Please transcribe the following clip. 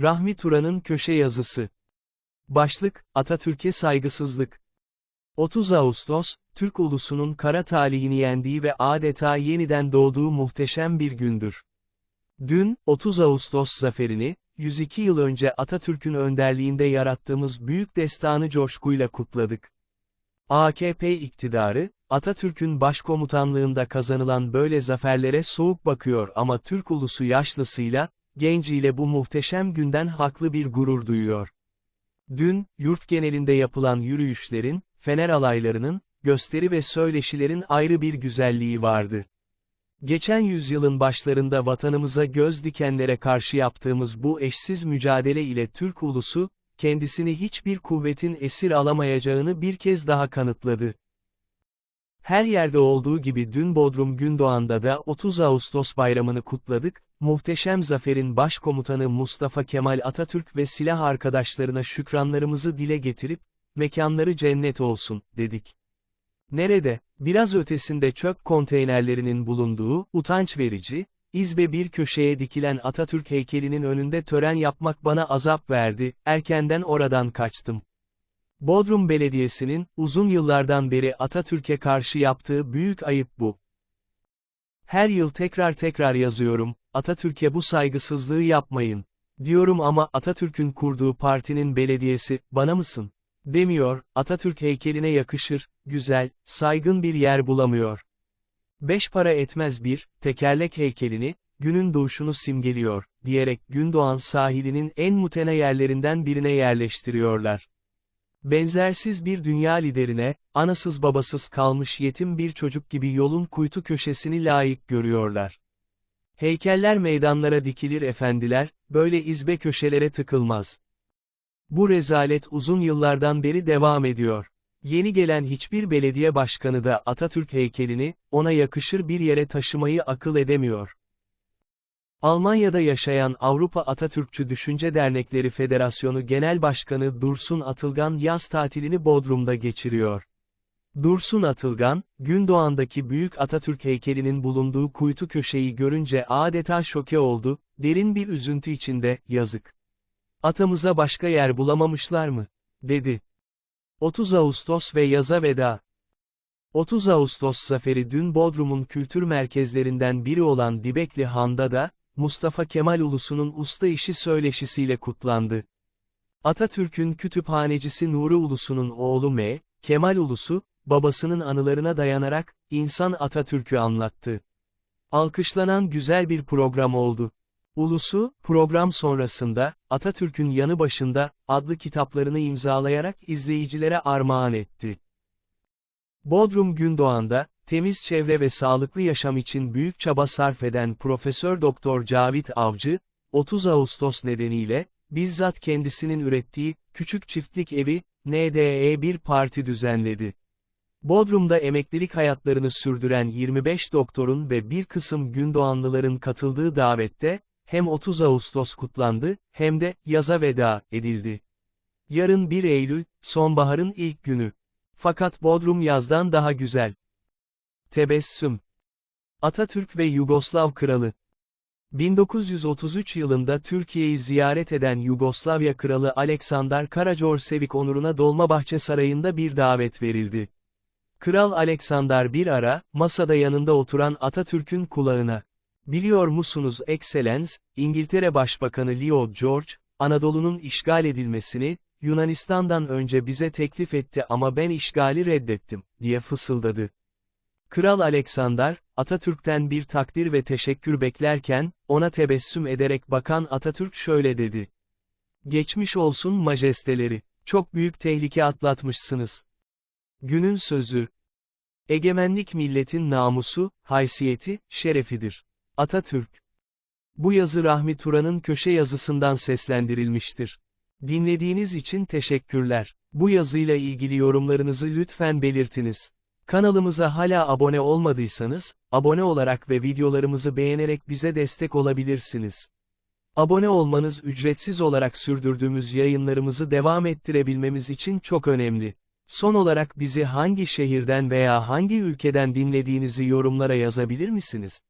Rahmi Turan'ın köşe yazısı. Başlık, Atatürk'e saygısızlık. 30 Ağustos, Türk ulusunun kara talihini yendiği ve adeta yeniden doğduğu muhteşem bir gündür. Dün, 30 Ağustos zaferini, 102 yıl önce Atatürk'ün önderliğinde yarattığımız büyük destanı coşkuyla kutladık. AKP iktidarı, Atatürk'ün başkomutanlığında kazanılan böyle zaferlere soğuk bakıyor ama Türk ulusu yaşlısıyla, genciyle bu muhteşem günden haklı bir gurur duyuyor. Dün, yurt genelinde yapılan yürüyüşlerin, fener alaylarının, gösteri ve söyleşilerin ayrı bir güzelliği vardı. Geçen yüzyılın başlarında vatanımıza göz dikenlere karşı yaptığımız bu eşsiz mücadele ile Türk ulusu, kendisini hiçbir kuvvetin esir alamayacağını bir kez daha kanıtladı. Her yerde olduğu gibi dün Bodrum Gündoğan'da da 30 Ağustos bayramını kutladık, muhteşem zaferin başkomutanı Mustafa Kemal Atatürk ve silah arkadaşlarına şükranlarımızı dile getirip, mekanları cennet olsun, dedik. Nerede, biraz ötesinde çöp konteynerlerinin bulunduğu, utanç verici, İzbe bir köşeye dikilen Atatürk heykelinin önünde tören yapmak bana azap verdi, erkenden oradan kaçtım. Bodrum Belediyesi'nin, uzun yıllardan beri Atatürk'e karşı yaptığı büyük ayıp bu. Her yıl tekrar tekrar yazıyorum, Atatürk'e bu saygısızlığı yapmayın. Diyorum ama Atatürk'ün kurduğu partinin belediyesi, bana mısın? Demiyor, Atatürk heykeline yakışır, güzel, saygın bir yer bulamıyor. Beş para etmez bir, tekerlek heykelini, günün doğuşunu simgeliyor, diyerek Gündoğan sahilinin en mutene yerlerinden birine yerleştiriyorlar. Benzersiz bir dünya liderine, anasız babasız kalmış yetim bir çocuk gibi yolun kuytu köşesini layık görüyorlar. Heykeller meydanlara dikilir efendiler, böyle izbe köşelere tıkılmaz. Bu rezalet uzun yıllardan beri devam ediyor. Yeni gelen hiçbir belediye başkanı da Atatürk heykelini, ona yakışır bir yere taşımayı akıl edemiyor. Almanya'da yaşayan Avrupa Atatürkçü Düşünce Dernekleri Federasyonu Genel Başkanı Dursun Atılgan yaz tatilini Bodrum'da geçiriyor. Dursun Atılgan, Gündoğan'daki büyük Atatürk heykelinin bulunduğu kuytu köşeyi görünce adeta şoke oldu, derin bir üzüntü içinde, yazık. Atamıza başka yer bulamamışlar mı? dedi. 30 Ağustos ve yaza veda. 30 Ağustos zaferi dün Bodrum'un kültür merkezlerinden biri olan Dibekli Han'da da, Mustafa Kemal Ulusu'nun usta işi söyleşisiyle kutlandı. Atatürk'ün kütüphanecisi Nuri Ulusu'nun oğlu M. Kemal Ulusu, babasının anılarına dayanarak, insan Atatürk'ü anlattı. Alkışlanan güzel bir program oldu. Ulusu, program sonrasında, Atatürk'ün yanı başında, adlı kitaplarını imzalayarak izleyicilere armağan etti. Bodrum Gündoğan'da, temiz çevre ve sağlıklı yaşam için büyük çaba sarf eden Profesör Doktor Cavit Avcı, 30 Ağustos nedeniyle, bizzat kendisinin ürettiği, küçük çiftlik evi, NDE bir parti düzenledi. Bodrum'da emeklilik hayatlarını sürdüren 25 doktorun ve bir kısım Gündoğanlıların katıldığı davette, hem 30 Ağustos kutlandı, hem de yaza veda edildi. Yarın 1 Eylül, sonbaharın ilk günü. Fakat Bodrum yazdan daha güzel. Tebessüm. Atatürk ve Yugoslav Kralı. 1933 yılında Türkiye'yi ziyaret eden Yugoslavya Kralı Aleksandar Karađorđević onuruna Dolmabahçe Sarayı'nda bir davet verildi. Kral Aleksandar bir ara, masada yanında oturan Atatürk'ün kulağına, Biliyor musunuz Excellence, İngiltere Başbakanı Leo George, Anadolu'nun işgal edilmesini, Yunanistan'dan önce bize teklif etti ama ben işgali reddettim, diye fısıldadı. Kral Alexander, Atatürk'ten bir takdir ve teşekkür beklerken, ona tebessüm ederek bakan Atatürk şöyle dedi. Geçmiş olsun majesteleri, çok büyük tehlike atlatmışsınız. Günün sözü. Egemenlik milletin namusu, haysiyeti, şerefidir. Atatürk. Bu yazı Rahmi Turan'ın köşe yazısından seslendirilmiştir. Dinlediğiniz için teşekkürler. Bu yazıyla ilgili yorumlarınızı lütfen belirtiniz. Kanalımıza hala abone olmadıysanız, abone olarak ve videolarımızı beğenerek bize destek olabilirsiniz. Abone olmanız ücretsiz olarak sürdürdüğümüz yayınlarımızı devam ettirebilmemiz için çok önemli. Son olarak bizi hangi şehirden veya hangi ülkeden dinlediğinizi yorumlara yazabilir misiniz?